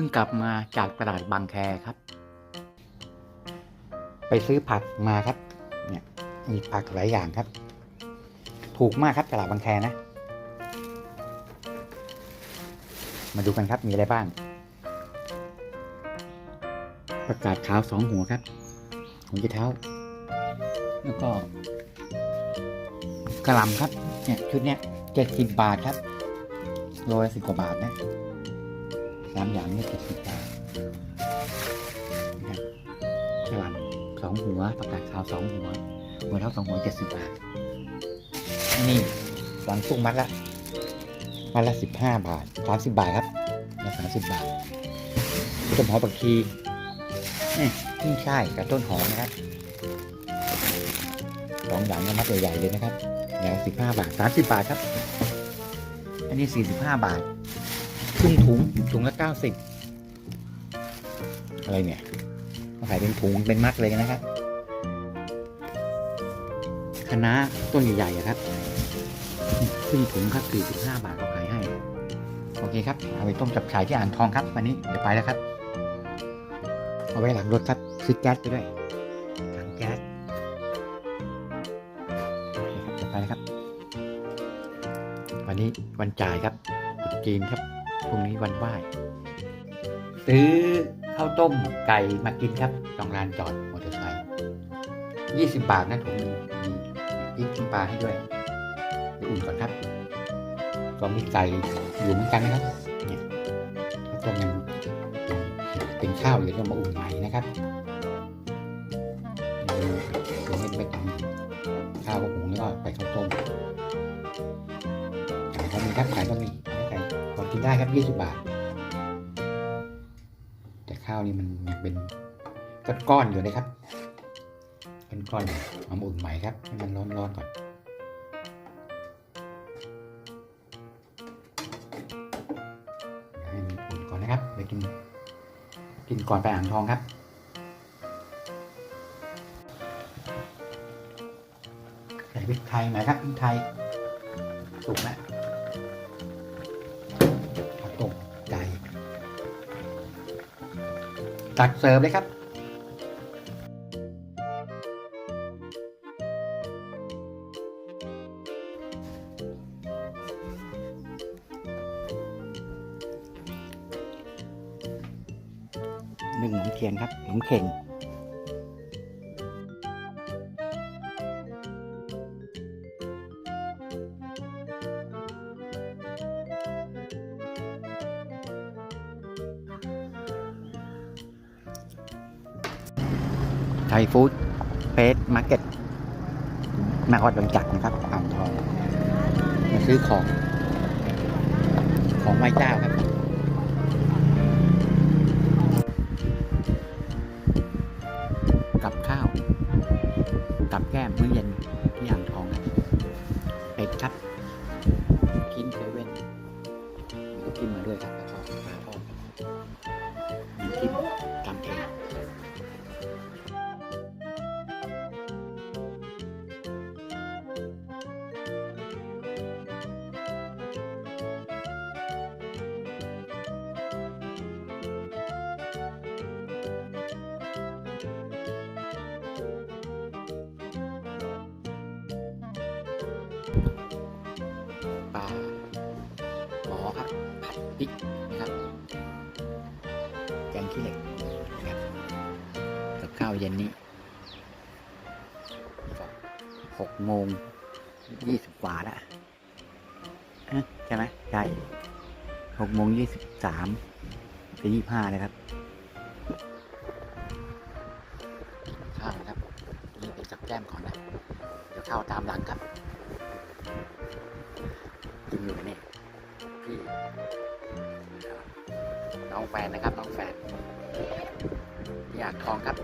พิ่งกลับมาจากตลาดบางแคครับ ไปซื้อผักมาครับ เนี่ยมีผักหลายอย่างครับ ถูกมากครับตลาดบางแคนะ มาดูกันครับมีอะไรบ้างประกาศขาวสองหัวครับหัวจะเท้า แล้วก็กระลำครับ เนี่ยชุดเนี้ยเจ็ดสิบบาทครับโลละสิบกว่าบาทนะ สามอย่างนี้เจ็ดสิบบาทนะครับกระหลำสองหัวประกาศขาวสองหัว หัวเท้าสองหัวเจ็ดสิบบาท นี่หลังกุ้งมัดละมัดละสิบห้าบาทสามสิบบาทครับละสามสิบบาทต้นหอมปักชีนี่ขึ้นช่กับต้นหอมนะครับสองอย่างนี่ยมัดใหญ่ๆเลยนะครับอย่างสิบห้าบาทสามสิบบาทครับ อันนี้สี่สิบห้าบาท ครึ่งถุงถุงละเก้าสิบอะไรเนี่ยมาขายเป็นถุงเป็นมัดเลยนะครับคณะต้นใหญ่ๆอะครับครึ่งถุงครับสี่สิบห้าบาทเขาขายให้ โอเคครับ เอาไปต้มจับฉายที่อ่างทองครับ วันนี้เดี๋ยวไปแล้วครับ เอาไว้หลังรถครับซื้อแก๊สไปด้วยถังแก๊สโอเคครับจะไปแล้วครับ วันนี้วันจ่ายครับตรุษจีนครับ พรุ่งนี้วันไหว้ซื้อข้าวต้มไก่มากินครับตรงลานจอดมอเตอร์ไซค์ยี่สิบบาทนะถุงนึงมีพริกน้ำปลาให้ด้วยเดี๋ยวอุ่นก่อนครับก็มีไก่อยู่เหมือนกันนะครับเนี่ยข้าวต้มยังเป็นข้าวอยู่ต้องมาอุ่นใหม่นะครับยังไม่ไม่ทำข้าวก็หุงแล้วก็ไปข้าวต้มขายก็มีครับขายก็มีขายพอกิน ได้ครับยี่สิบบาท แต่ข้าวนี่มันยังเป็นก้อนๆอยู่นะครับก้อนๆอยเอามาอุ่นใหม่ครับให้มันร้อนๆก่อนให้มันอุ่นก่อนนะครับไปกินกินก่อนไปอ่างทองครับใส่พริกไทยหน่อยครับพริกไทยสุกแล้ว ตักเสิร์ฟเลยครับหนึ่งหนมเทียนครับหนมเข่ง ไทยฟู้ดเฟสมาร์เก็ตม่ออดบางจักรนะครับอ่างทองมาซื้อของ ของไหว้เจ้าครับกับข้าว กับแก้มมื้อเย็นที่อ่างทองครับเป็ดครับกินเซเว่นมีกจิ้มาด้วยครับแล้วก็ปลาทอดน้ำจิ้มตำ พริกนะครับแกงขี้เหล็กนะครับกับข้าวเย็นนี้หกโมงยี่สิบกว่าแล้วใช่ไหมใช่หกโมงยี่สิบสามจะยี่ห้าเลยครับข้าวนะครับ นี่เป็นกับแก้มก่อนนะ เดี๋ยวข้าวตามหลังครับกินอยู่นี่พี่ น้องแฟนนะครับ น้องแฟนอยากทองครับ